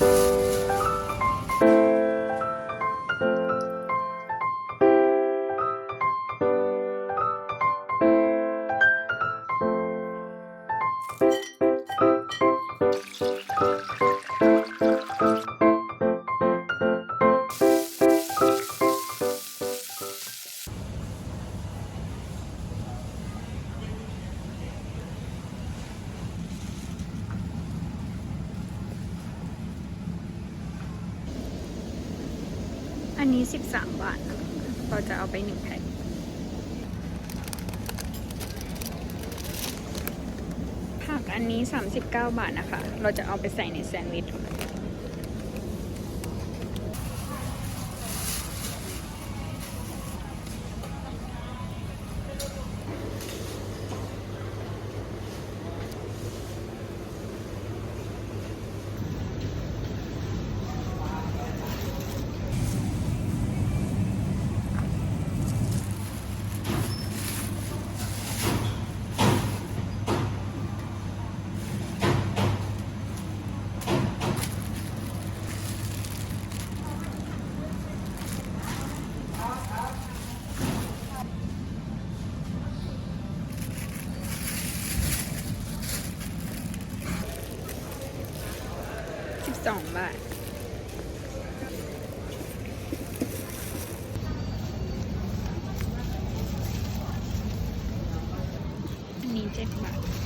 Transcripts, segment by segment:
อั 39 บาทนะคะ เราจะเอาไปใส่ในแซนด์วิช อัน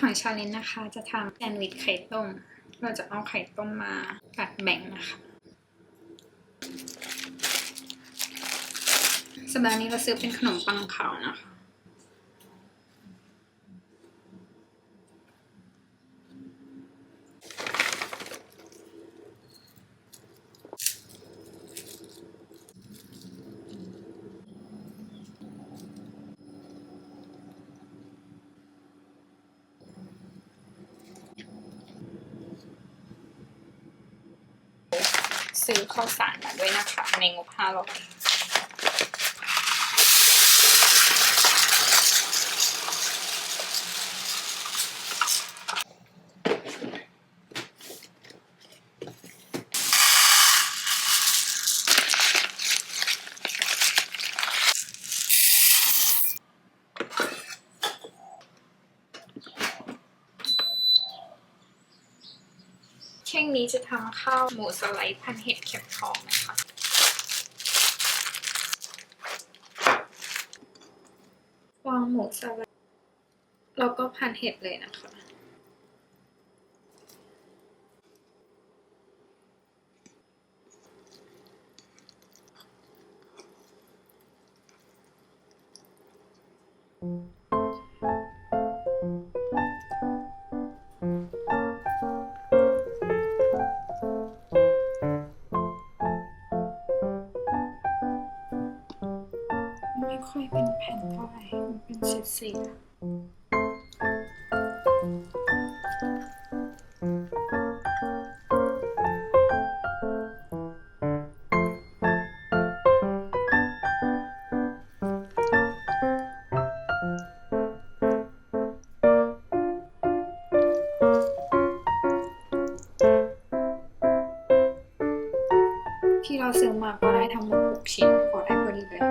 ของชาเลนจ์นะคะ จะทำแซนด์วิชไข่ต้ม เราจะเอาไข่ต้มมากัดแบ่งนะคะสัปดาห์นี้เราซื้อเป็นขนมปังขาวนะคะ ซื้อข้าวสารมาด้วยนะคะ ในงบห้าร้อยเช่งนี้จะทำ ข้าวหมูสไลด์พันเห็ดเข็มทองนะคะวางหมูสไลด์แล้วก็พันเห็ดเลยนะคะ มันเป็นเศษเศษๆที่เราซื้อมาก็ได้ทั้งหมด6ชิ้นพอได้พอดีเลย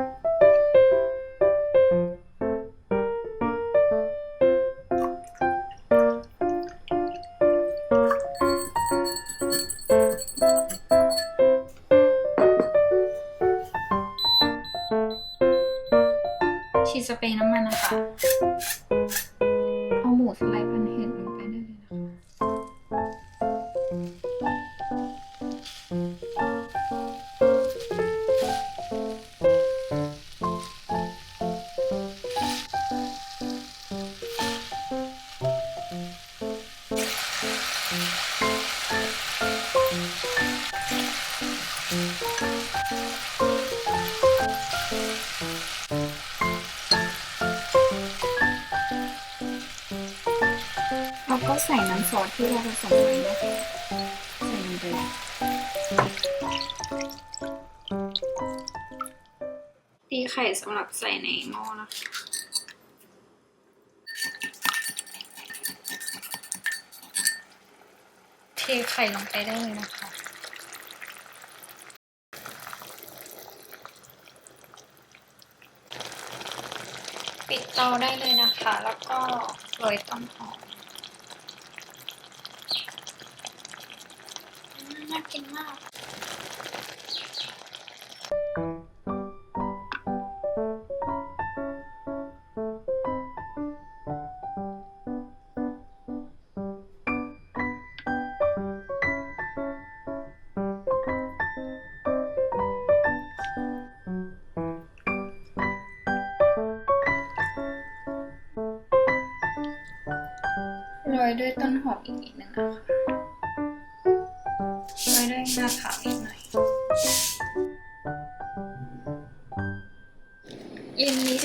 ก็ใส่น้ำซอสที่เราผสมไว้นะคะใส่ลงไปเลยตีไข่สำหรับใส่ในหม้อนะคะเทไข่ลงไปได้เลยนะคะปิดเตาได้เลยนะคะ แล้วก็โรยต้นหอมอืมน่ากิน มากโรยด้วยต้นหอมอีกนิดนึงนะคะ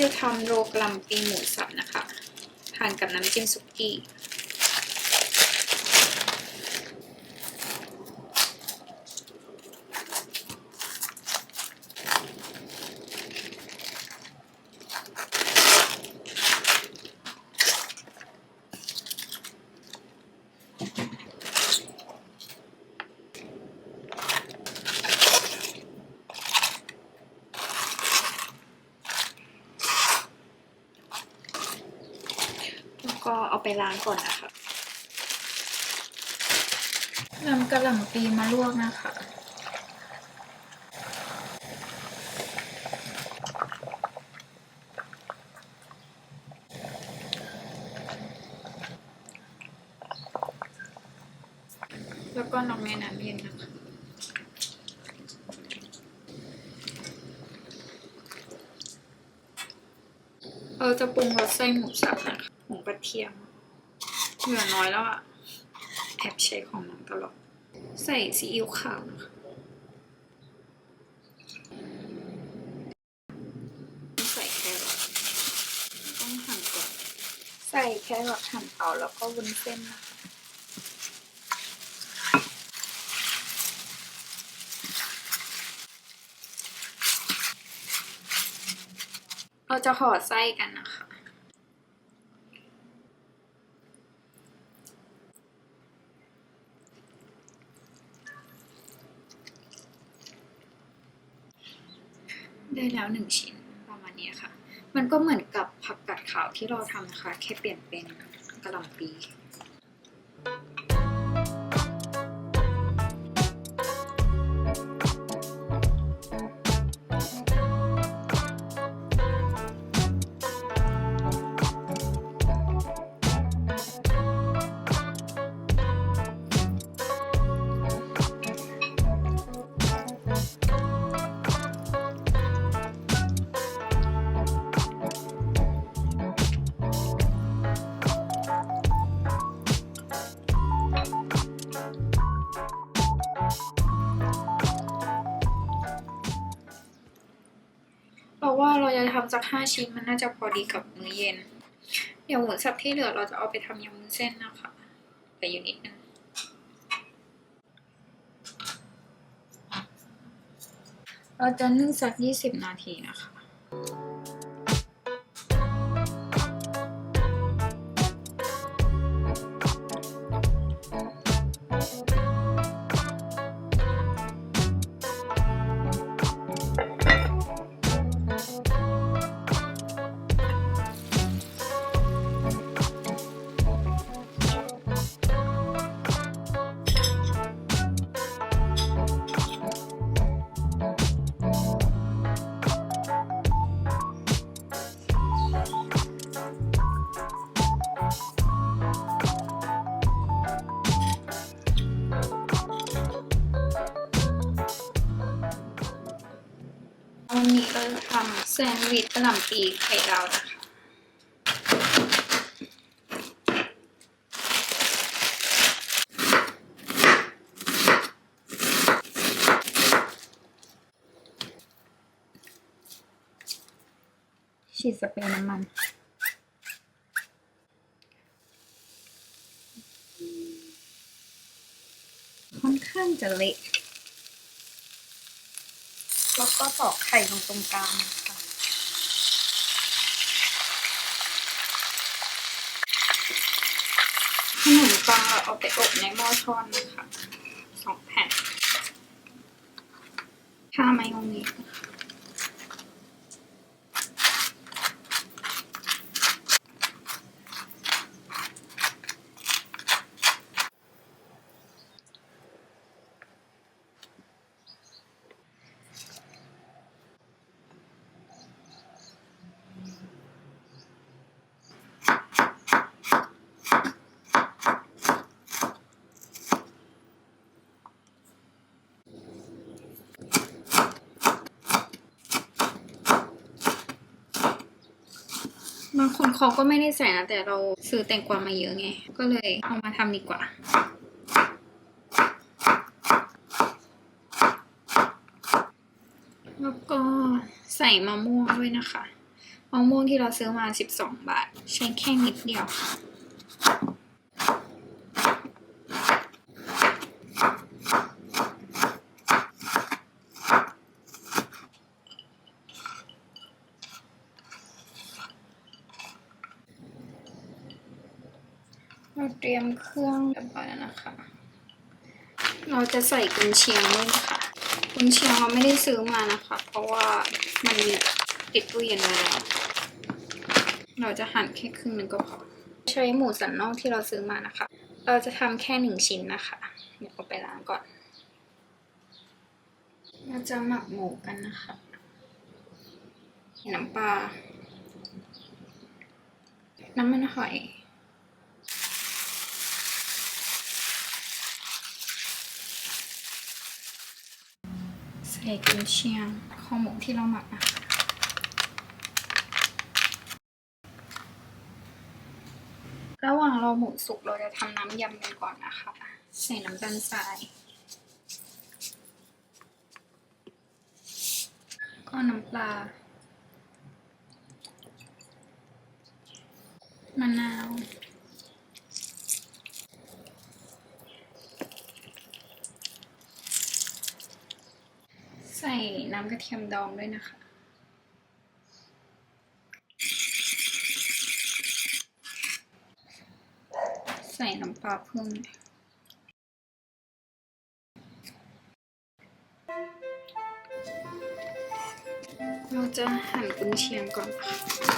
จะทำโรกลัมปีหมูสับนะคะทานกับน้ำจิ้มสุกี้ เอาไปล้างก่อนนะคะนำกระหล่ำปีมาลวกนะคะแล้วก็นอกในน้ำเย็นนะคะ เราจะปรุงรสไส้หมูสับนะคะหมูกระ ทียมเหลือน้อยแล้วอะแอบใช้ของน้องตลอดใส่ซีอิ๊วขาวนะคะใส่แครอทต้องหั่นก่อนใส่แครอทหั่นเอาแล้วก็วุ้นเส้นนะคะเราจะห่อไส้กันนะคะ ได้ แล้วหนึ่งชิ้นประมาณนี้ค่ะ มันก็เหมือนกับผักกัดขาวที่เราทำนะคะ แค่เปลี่ยนเป็นกระหล่ำปี จะทำสักห้าชิ้นมันน่าจะพอดีกับมื้อเย็น เดี๋ยวหมูสับที่เหลือเราจะเอาไปทำยำวุ้นเส้นนะคะไปอยู่นิดนึงเราจะนึ่งสักยี่สิบนาทีนะคะ หล่ำปีไข่ดาวนะคะฉีดสเปรย์น้ำมัน ค่อนข้างจะเละแล้วก็ตอกไข่ลงตรงกลางนะคะ ขนมปังเราเอาไปอบในหม้อทอดนะคะสองแผ่นทาไมโองเนสนะคะ บาง คนเขาก็ไม่ได้ใส่นะ แต่เราซื้อแตงกวามาเยอะไง ก็เลยเอามาทำดีกว่า แล้วก็ใส่มะม่วงด้วยนะคะ มะม่วงที่เราซื้อมา 12 บาท ใช้แค่นิดเดียวค่ะ เราเตรียมเครื่องเรียบร้อยแล้วนะคะ เราจะใส่กุนเชียงด้วยนะคะกุนเชียงเราไม่ได้ซื้อมานะคะ เพราะว่ามันมีติดตู้เย็นไว้แล้ว เราจะหั่นแค่ครึ่งหนึ่งก็พอ ใช้หมูสันนอกที่เราซื้อมานะคะ เราจะทำแค่หนึ่งชิ้นนะคะ เดี๋ยวเอาไปล้างก่อน เราจะหมักหมูกันนะคะน้ำปลาน้ำมันหอย ใส่กุนเชียงของหมูที่เราหมักนะคะระหว่างเราหมูสุกเราจะทำน้ำยำกันก่อนนะคะ ใส่น้ำตาลทรายก็น้ำปลามะนาว ใส่น้ำกระเทียมดองด้วยนะคะ ใส่น้ำปลาเพิ่มเราจะหั่นกุนเชียงก่อนค่ะ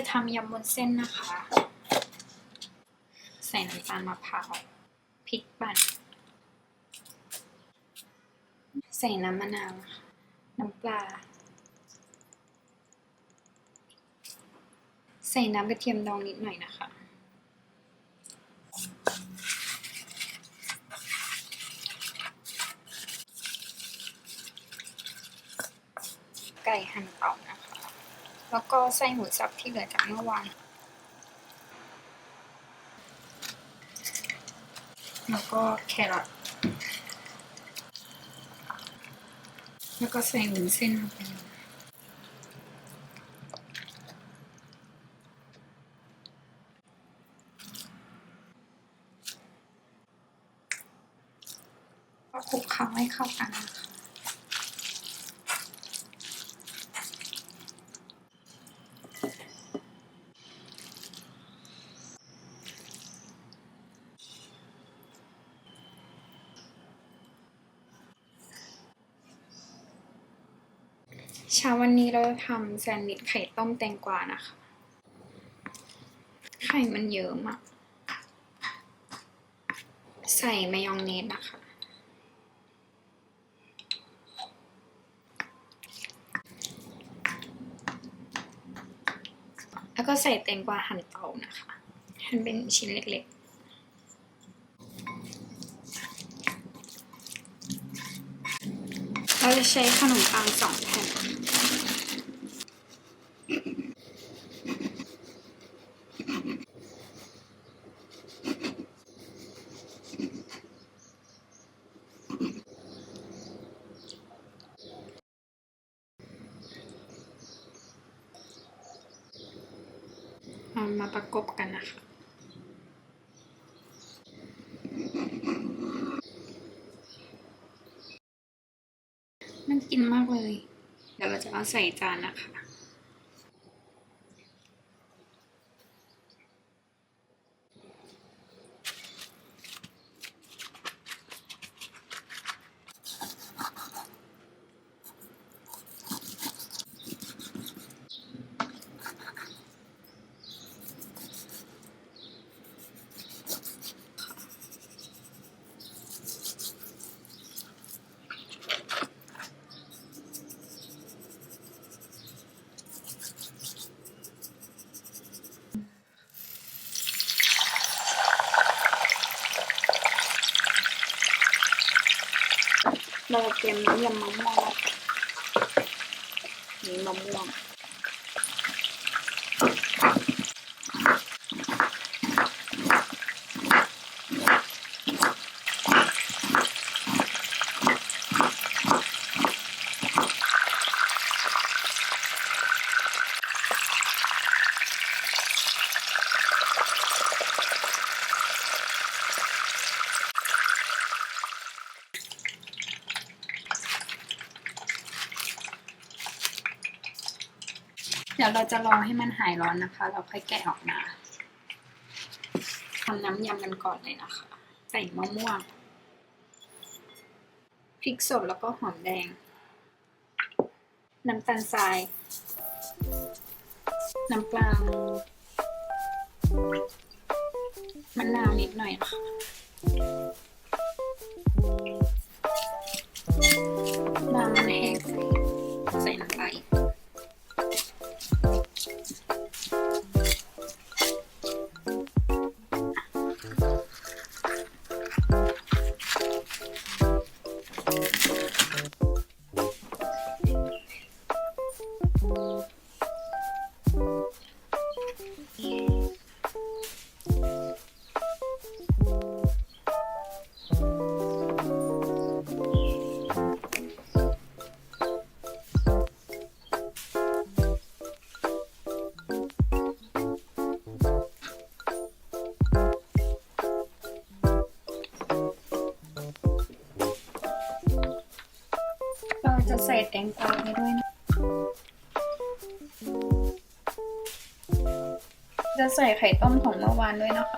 จะทำยำวุ้นเส้นนะคะ ใส่น้ำตาลมะพร้าวพริกปั่น ใส่น้ำมะนาว น้ำปลา ใส่น้ำกระเทียมดองนิดหน่อยนะคะ ไก่หั่นเต๋านะ แล้วก็ใส่หมูสับที่เหลือจากเมื่อวานแล้วก็แครอทแล้วก็ใส่วุ้นเส้นลงไปก็คลุกเคล้าให้เข้ากัน เช้าวันนี้เราจะทำแซนด์วิชไข่ต้มแตงกวานะคะ ไข่มันเยอะมากใส่มายองเนสนะคะ แล้วก็ใส่แตงกวาหั่นเตานะคะ หั่นเป็นชิ้นเล็กๆเราจะใช้ขนมปังสองแผ่นามาประกบกันนะคะ มันกินมากเลย เดี๋ยวเราจะเอาใส่จานนะคะ เราเตรียมน้ำยำมะม่วงแล้วนี่มะม่วง จะรอให้มันหายร้อนนะคะ เราค่อยแกะออกมาทำน้ำยำกันก่อนเลยนะคะ ใส่มะม่วงพริกสดแล้วก็หอมแดง น้ำตาลทราย น้ำปลามะนาวนิดหน่อยค่ะ ใส่แตงกวาไปด้วยนะจะใส่ไข่ต้มของเมื่อวานด้วยนะคะ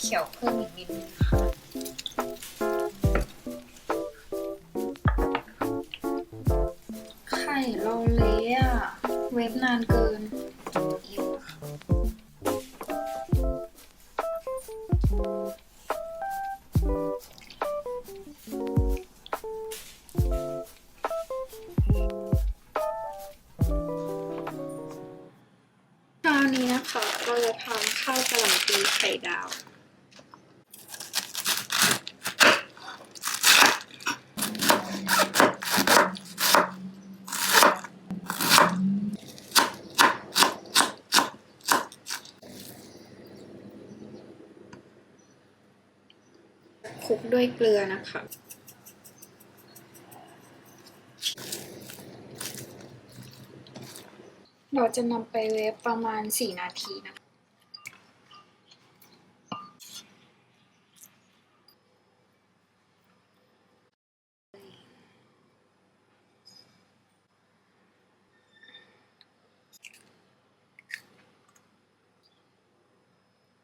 เขียวเพิ่มอีกนิดนึงค่ะไข่เราเละอะเวฟนานเกิน คลุกด้วยเกลือนะคะ เราจะนำไปเวฟประมาณ 4 นาทีนะคะ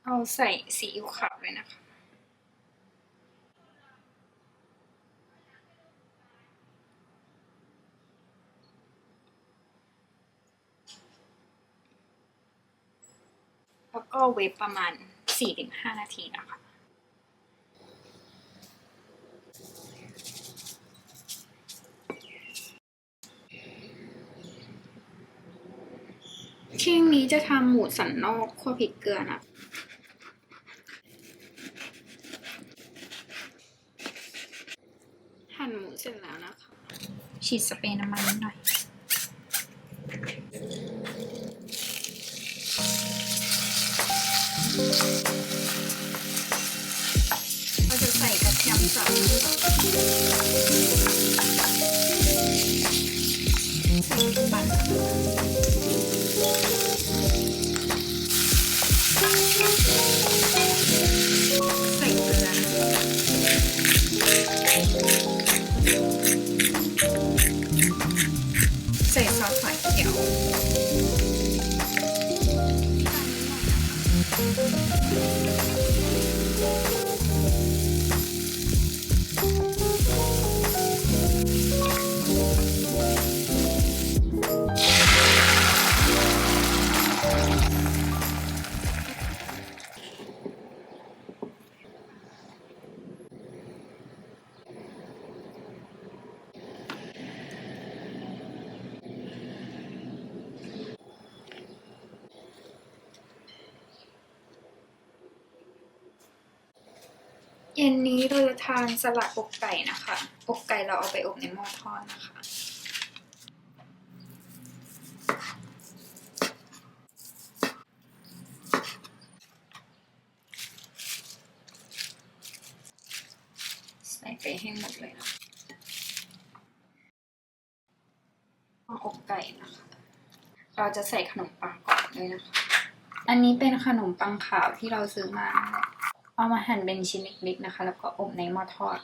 เอาใส่ซีอิ๊วขาวเลยนะคะ ก็เวฟประมาณ 4-5 นาทีนะคะที่นี้จะทำหมูสันนอกคั่วพริกเกลือนะหั่นหมูเสร็จแล้วนะคะ ฉีดสเปรย์น้ำมันนิดหน่อย ทานสลัดอกไก่นะคะ อกไก่เราเอาไปอบในหม้อทอดนะคะ ใส่ไปให้หมดเลยนะอกไก่นะคะ เราจะใส่ขนมปังก่อนเลยนะคะ อันนี้เป็นขนมปังขาวที่เราซื้อมานั่นแหละ เอามาหั่นเป็นชิ้นเล็กๆนะคะ แล้วก็อบในหม้อทอด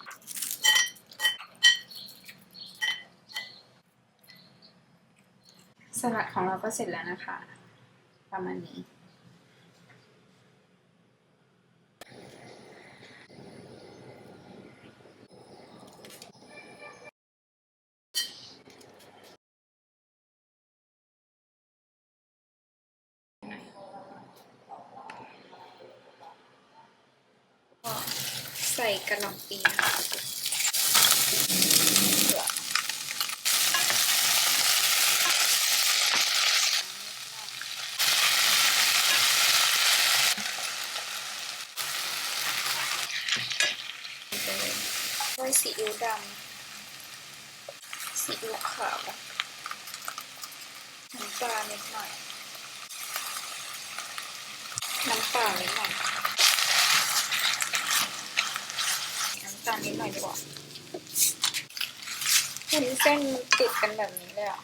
สลัดของเราก็เสร็จแล้วนะคะ ประมาณนี้ ก็ใส่กระหล่ำปีนะคะด้วยซีอิ๊วดำซีอิ๊วขาวน้ำปลานิดหน่อย น้ำปลานิดหน่อย จานนิดหน่อยดีกว่าเห็นเส้นติดกันแบบนี้เลยอะ